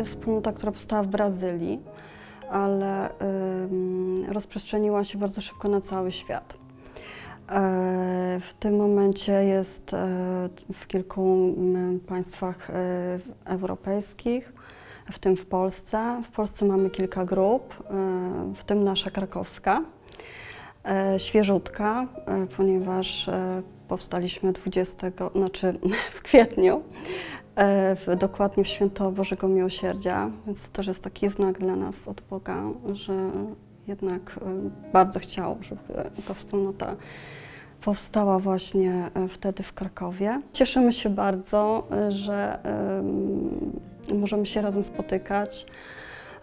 to jest wspólnota, która powstała w Brazylii, ale rozprzestrzeniła się bardzo szybko na cały świat. E, W tym momencie jest e, w kilku państwach e, europejskich, w tym w Polsce. W Polsce mamy kilka grup, w tym nasza krakowska. Świeżutka, ponieważ powstaliśmy 20, znaczy w kwietniu, w, dokładnie w święto Bożego Miłosierdzia, więc to też jest taki znak dla nas od Boga, że jednak e, bardzo chciał, żeby ta wspólnota powstała właśnie e, wtedy w Krakowie. Cieszymy się bardzo, e, że em, możemy się razem spotykać.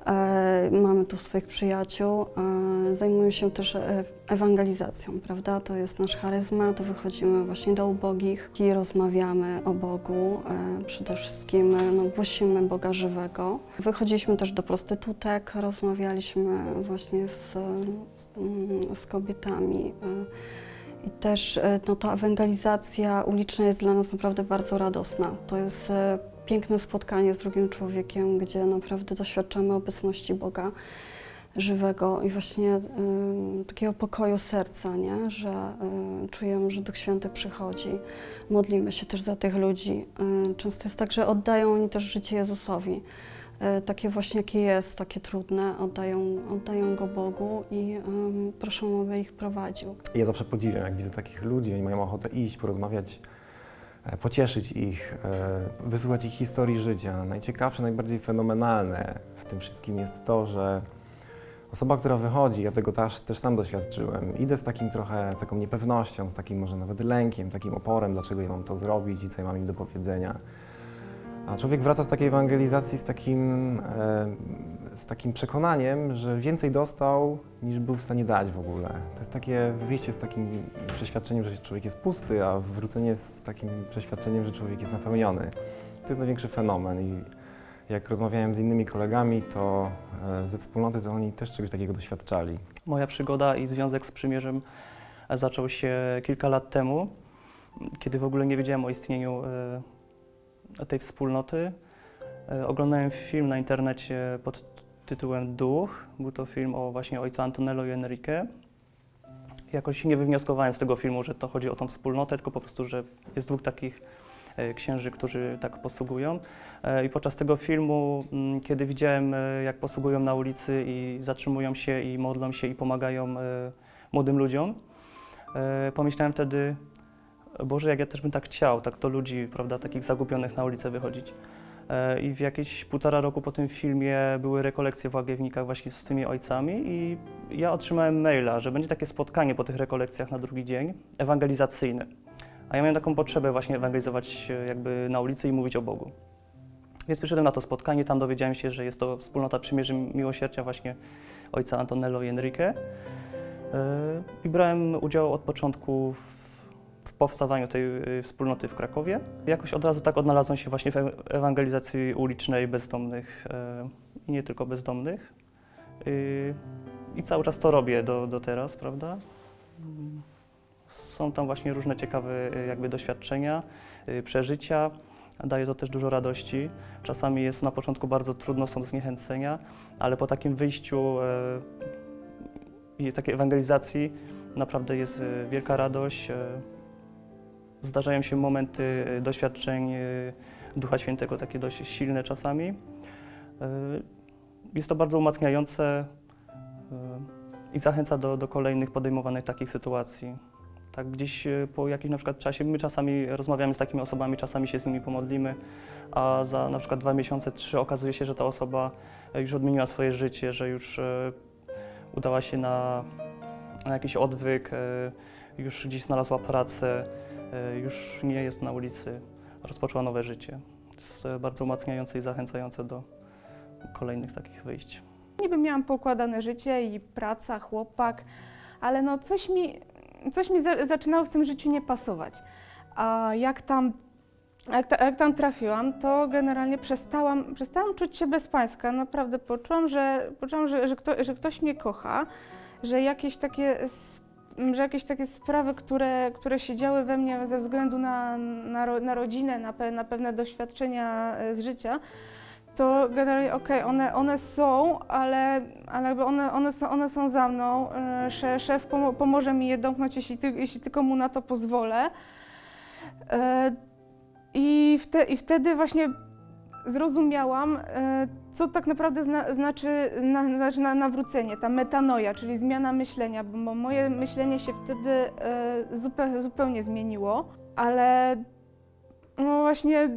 E, Mamy tu swoich przyjaciół, e, zajmują się też e, ewangelizacją, prawda? To jest nasz charyzmat, wychodzimy właśnie do ubogich i rozmawiamy o Bogu. Przede wszystkim no, głosimy Boga żywego. Wychodziliśmy też do prostytutek, rozmawialiśmy właśnie z, mm, z kobietami. i też no, ta ewangelizacja uliczna jest dla nas naprawdę bardzo radosna. To jest piękne spotkanie z drugim człowiekiem, gdzie naprawdę doświadczamy obecności Boga żywego i właśnie e, takiego pokoju serca, nie? że e, czujemy, że Duch Święty przychodzi. Modlimy się też za tych ludzi. E, często jest tak, że oddają oni też życie Jezusowi. E, Takie właśnie jakie jest, takie trudne, oddają, oddają go Bogu i em, proszą, aby ich prowadził. Ja zawsze podziwiam, jak widzę takich ludzi, oni mają ochotę iść, porozmawiać, pocieszyć ich, e, wysłuchać ich historii życia. Najciekawsze, najbardziej fenomenalne w tym wszystkim jest to, że osoba, która wychodzi, ja tego też, też sam doświadczyłem, idę z takim trochę, taką niepewnością, z takim może nawet lękiem, takim oporem, dlaczego ja mam to zrobić i co ja mam im do powiedzenia. A człowiek wraca z takiej ewangelizacji z takim, e, z takim przekonaniem, że więcej dostał niż był w stanie dać w ogóle. To jest takie wyjście z takim przeświadczeniem, że człowiek jest pusty, a wrócenie z takim przeświadczeniem, że człowiek jest napełniony. To jest największy fenomen i jak rozmawiałem z innymi kolegami, to e, ze wspólnoty, to oni też czegoś takiego doświadczali. Moja przygoda i związek z przymierzem zaczął się kilka lat temu, kiedy w ogóle nie wiedziałem o istnieniu e, tej wspólnoty. E, Oglądałem film na internecie pod tytułem Duch. Był to film o właśnie ojcu Antonello i Enrique. Jakoś nie wywnioskowałem z tego filmu, że to chodzi o tą wspólnotę, tylko po prostu, że jest dwóch takich e, księży, którzy tak posługują. E, I podczas tego filmu, mm, kiedy widziałem, jak posługują na ulicy i zatrzymują się i modlą się i pomagają młodym ludziom, pomyślałem wtedy, Boże, jak ja też bym tak chciał, tak do ludzi, prawda, takich zagubionych na ulicę wychodzić. E, I w jakieś półtora roku po tym filmie były rekolekcje w Łagiewnikach właśnie z tymi ojcami i ja otrzymałem maila, że będzie takie spotkanie po tych rekolekcjach na drugi dzień, ewangelizacyjne. A ja miałem taką potrzebę właśnie ewangelizować e, jakby na ulicy i mówić o Bogu. Więc przyszedłem na to spotkanie, tam dowiedziałem się, że jest to wspólnota Przymierzy Miłosierdzia właśnie ojca Antonello i Enrique. E, I brałem udział od początku w, powstawaniu tej e, wspólnoty w Krakowie. Jakoś od razu tak odnalazłem się właśnie w e- ewangelizacji ulicznej bezdomnych e, i nie tylko bezdomnych. Y, I cały czas to robię do, do teraz, prawda? Są tam właśnie różne ciekawe e, jakby doświadczenia, przeżycia. Daje to też dużo radości. Czasami jest na początku bardzo trudno, są zniechęcenia, ale po takim wyjściu e, i takiej ewangelizacji naprawdę jest wielka radość. Zdarzają się momenty e, doświadczeń e, Ducha Świętego, takie dość silne czasami. E, jest to bardzo umacniające i zachęca do, do kolejnych podejmowanych takich sytuacji. Tak gdzieś po jakimś na przykład czasie, my czasami rozmawiamy z takimi osobami, czasami się z nimi pomodlimy, a za na przykład dwa miesiące, trzy okazuje się, że ta osoba już odmieniła swoje życie, że już udała się na, na jakiś odwyk, już gdzieś znalazła pracę, już nie jest na ulicy, rozpoczęła nowe życie. Jest e, bardzo umacniające i zachęcające do kolejnych takich wyjść. Niby miałam poukładane życie i praca, chłopak, ale no coś mi, coś mi za, zaczynało w tym życiu nie pasować. A jak tam, jak, ta, jak tam trafiłam, to generalnie przestałam, przestałam czuć się bezpańska. Naprawdę poczułam, że, poczułam, że, że, kto, że ktoś mnie kocha, że jakieś takie, że jakieś takie sprawy, które, które się działy we mnie ze względu na, na, na rodzinę, na, pe, na pewne doświadczenia e, z życia, to generalnie okej, one, one są, ale, ale jakby one, one, są, one są za mną. E, Szef, szef pomo- pomoże mi je domknąć, jeśli, ty, jeśli tylko mu na to pozwolę. E, I, wte, I wtedy właśnie zrozumiałam, e, co tak naprawdę zna, znaczy, na, znaczy na, nawrócenie, ta metanoja, czyli zmiana myślenia, bo moje myślenie się wtedy e, zupe, zupełnie zmieniło, ale no właśnie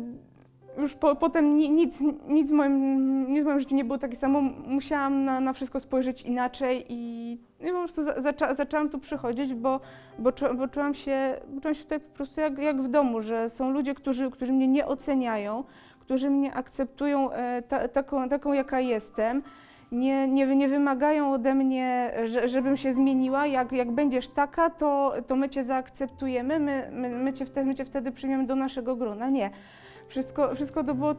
już po, potem ni, nic, nic, w moim, nic w moim życiu nie było takie samo. Musiałam na, na wszystko spojrzeć inaczej i, i po prostu za, zaczę, zaczęłam tu przychodzić, bo, bo, czu, bo, czułam się, czułam się tutaj po prostu jak, jak w domu, że są ludzie, którzy, którzy mnie nie oceniają, którzy mnie akceptują e, ta, taką, taką, jaka jestem. Nie, nie, nie wymagają ode mnie, że, żebym się zmieniła. Jak, jak będziesz taka, to, to my cię zaakceptujemy, my, my, my, cię wtedy, my cię wtedy przyjmiemy do naszego grona. Nie. Wszystko, wszystko to było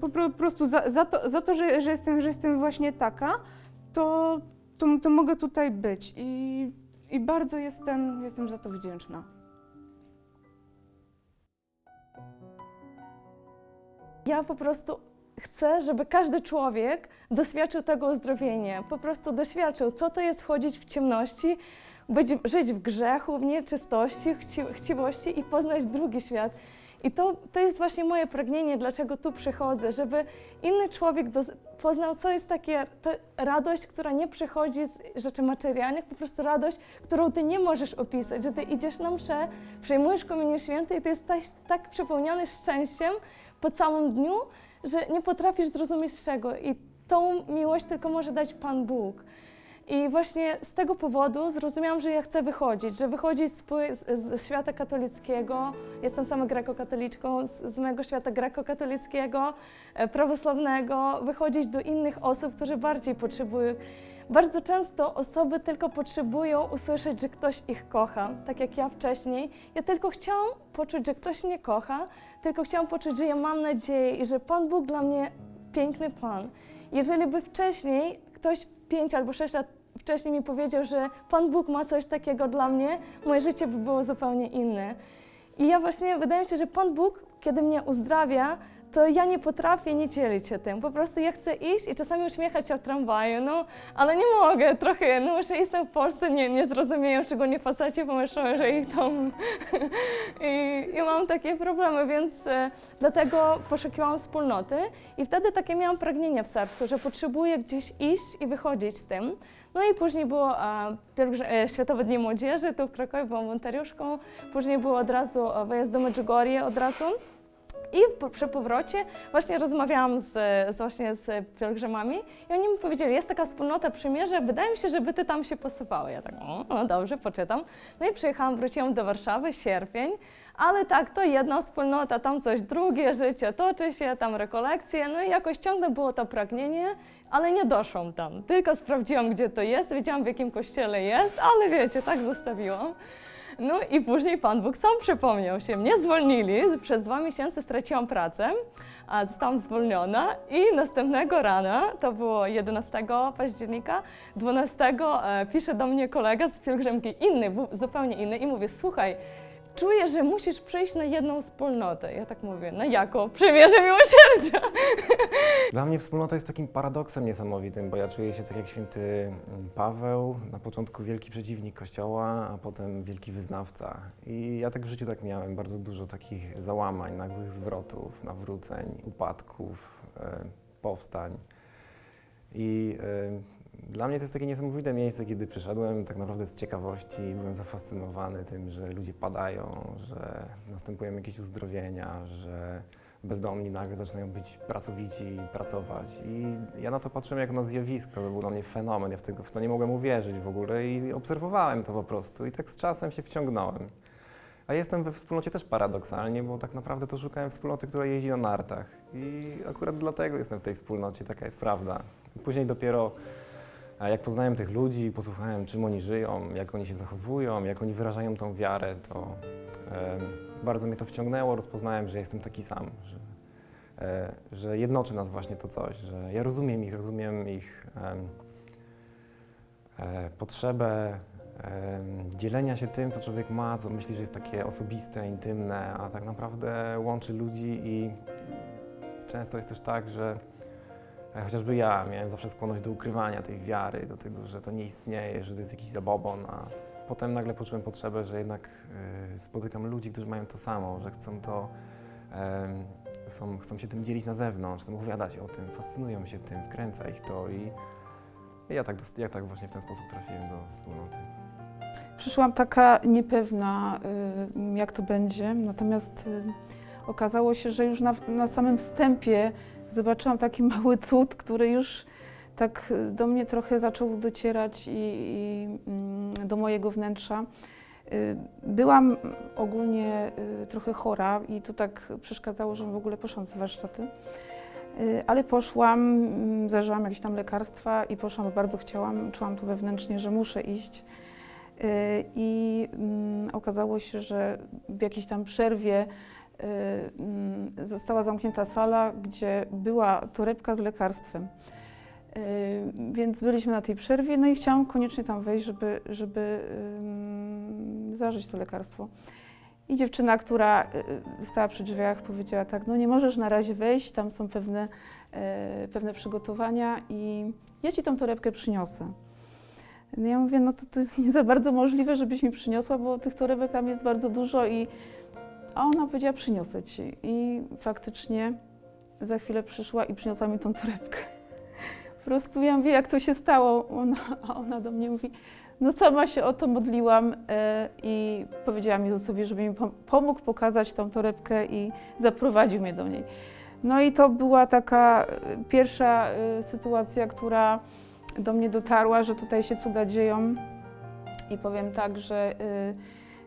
po pro- prostu za, za to, za to że, że, jestem, że jestem właśnie taka, to, to, to mogę tutaj być i, i bardzo jestem, jestem za to wdzięczna. Ja po prostu chcę, żeby każdy człowiek doświadczył tego uzdrowienia. Po prostu doświadczył, co to jest chodzić w ciemności, być, żyć w grzechu, w nieczystości, chci, chciwości i poznać drugi świat. I to, to jest właśnie moje pragnienie, dlaczego tu przychodzę, żeby inny człowiek doz- poznał, co jest takie radość, która nie przychodzi z rzeczy materialnych, po prostu radość, którą ty nie możesz opisać, że ty idziesz na mszę, przyjmujesz Komunię Świętą i ty jesteś tak przepełniony szczęściem po całym dniu, że nie potrafisz zrozumieć czego. I tą miłość tylko może dać Pan Bóg. I właśnie z tego powodu zrozumiałam, że ja chcę wychodzić, że wychodzić z, z, świata katolickiego, jestem sama grekokatoliczką, z, z mojego świata grekokatolickiego, e, prawosławnego, wychodzić do innych osób, którzy bardziej potrzebują. Bardzo często osoby tylko potrzebują usłyszeć, że ktoś ich kocha, tak jak ja wcześniej. Ja tylko chciałam poczuć, że ktoś mnie kocha, tylko chciałam poczuć, że ja mam nadzieję i że Pan Bóg dla mnie piękny plan. Jeżeli by wcześniej ktoś pięć albo sześć lat wcześniej mi powiedział, że Pan Bóg ma coś takiego dla mnie, moje życie by było zupełnie inne. I ja właśnie, wydaje mi się, że Pan Bóg, kiedy mnie uzdrawia, to ja nie potrafię nie dzielić się tym. Po prostu ja chcę iść i czasami uśmiechać się w tramwaju, no, ale nie mogę trochę, no, że jestem w Polsce, nie, nie zrozumieją, szczególnie faceci pomyślą, że ich tam... I, I mam takie problemy, więc e, dlatego poszukiwałam wspólnoty i wtedy takie miałam pragnienie w sercu, że potrzebuję gdzieś iść i wychodzić z tym. No i później było e, pielgrze- e, Światowe Dni Młodzieży, tu w Krakowie byłam wolontariuszką, później było od razu e, wyjazd do Medjugorje od razu. I przy powrocie właśnie rozmawiałam z, z, właśnie z pielgrzymami i oni mi powiedzieli, jest taka wspólnota przymierza, wydaje mi się, żeby ty tam się posuwały. Ja tak, no dobrze, poczytam. No i przyjechałam, wróciłam do Warszawy, sierpień, ale tak, to jedna wspólnota, tam coś drugie, życie toczy się, tam rekolekcje, no i jakoś ciągle było to pragnienie, ale nie doszłam tam. Tylko sprawdziłam, gdzie to jest, wiedziałam, w jakim kościele jest, ale wiecie, tak zostawiłam. No i później Pan Bóg sam przypomniał się. Mnie zwolnili, przez dwa miesiące straciłam pracę, a zostałam zwolniona i następnego rana, to było 11 października, 12 e, pisze do mnie kolega z pielgrzymki, inny, zupełnie inny i mówi, słuchaj, czuję, że musisz przyjść na jedną wspólnotę. Ja tak mówię, na jaką? Przymierze miłosierdzia. Dla mnie wspólnota jest takim paradoksem niesamowitym, bo ja czuję się tak jak święty mm, Paweł, na początku wielki przeciwnik Kościoła, a potem wielki wyznawca. I ja tak w życiu tak miałem, bardzo dużo takich załamań, nagłych zwrotów, nawróceń, upadków, e, powstań. I dla mnie to jest takie niesamowite miejsce, kiedy przyszedłem tak naprawdę z ciekawości, byłem zafascynowany tym, że ludzie padają, że następują jakieś uzdrowienia, że bezdomni nagle zaczynają być pracowici, pracować. I ja na to patrzyłem jak na zjawisko, to był dla mnie fenomen, ja w, w to nie mogłem uwierzyć w ogóle i obserwowałem to po prostu i tak z czasem się wciągnąłem. A jestem we wspólnocie też paradoksalnie, bo tak naprawdę to szukałem wspólnoty, która jeździ na nartach i akurat dlatego jestem w tej wspólnocie, taka jest prawda. Później dopiero a jak poznałem tych ludzi, posłuchałem czym oni żyją, jak oni się zachowują, jak oni wyrażają tą wiarę, to em, bardzo mnie to wciągnęło, rozpoznałem, że jestem taki sam, że, e, że jednoczy nas właśnie to coś, że ja rozumiem ich, rozumiem ich em, e, potrzebę em, dzielenia się tym, co człowiek ma, co myśli, że jest takie osobiste, intymne, a tak naprawdę łączy ludzi i często jest też tak, że E, Chociażby ja miałem zawsze skłonność do ukrywania tej wiary, do tego, że to nie istnieje, że to jest jakiś zabobon, a potem nagle poczułem potrzebę, że jednak y, spotykam ludzi, którzy mają to samo, że chcą to, są, chcą się tym dzielić na zewnątrz, chcą opowiadać o tym, fascynują się tym, wkręca ich to i ja tak, ja tak właśnie w ten sposób trafiłem do wspólnoty. Przyszłam taka niepewna, y, jak to będzie, natomiast y, okazało się, że już na, na samym wstępie zobaczyłam taki mały cud, który już tak do mnie trochę zaczął docierać i, i mm, do mojego wnętrza. Y, Byłam ogólnie y, trochę chora i to tak przeszkadzało, że w ogóle poszłam na warsztaty. Y, Ale poszłam, mm, zażyłam jakieś tam lekarstwa i poszłam, bo bardzo chciałam, czułam to wewnętrznie, że muszę iść. I mm, okazało się, że w jakiejś tam przerwie została zamknięta sala, gdzie była torebka z lekarstwem. Y, Więc byliśmy na tej przerwie, no i chciałam koniecznie tam wejść, żeby, żeby zażyć to lekarstwo. I dziewczyna, która y, stała przy drzwiach, powiedziała tak, no nie możesz na razie wejść, tam są pewne, y, pewne przygotowania i ja ci tą torebkę przyniosę. No ja mówię, no to, to jest nie za bardzo możliwe, żebyś mi przyniosła, bo tych torebek tam jest bardzo dużo i a ona powiedziała, przyniosę ci. I faktycznie za chwilę przyszła i przyniosła mi tą torebkę. Po prostu ja mówię, jak to się stało? Ona, a ona do mnie mówi, no sama się o to modliłam e, i powiedziałam Jezusowi, żeby mi pom- pomógł pokazać tą torebkę i zaprowadził mnie do niej. No i to była taka e, pierwsza e, sytuacja, która do mnie dotarła, że tutaj się cuda dzieją. I powiem tak, że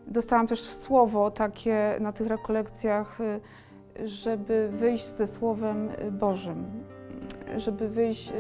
dostałam też słowo takie na tych rekolekcjach, y, żeby wyjść ze Słowem Bożym, żeby wyjść y,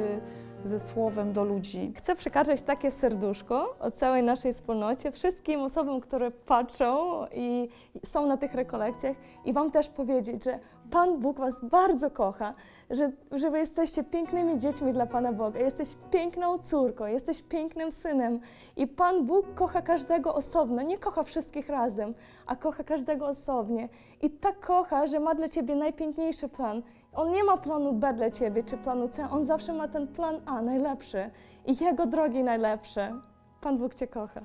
ze Słowem do ludzi. Chcę przekazać takie serduszko o całej naszej wspólnocie, wszystkim osobom, które patrzą i są na tych rekolekcjach. I Wam też powiedzieć, że Pan Bóg Was bardzo kocha, że, że Wy jesteście pięknymi dziećmi dla Pana Boga, jesteś piękną córką, jesteś pięknym synem. I Pan Bóg kocha każdego osobno, nie kocha wszystkich razem, a kocha każdego osobnie. I tak kocha, że ma dla Ciebie najpiękniejszy plan. On nie ma planu B dla Ciebie czy planu C, On zawsze ma ten plan A, najlepszy i Jego drogi najlepsze. Pan Bóg Cię kocha.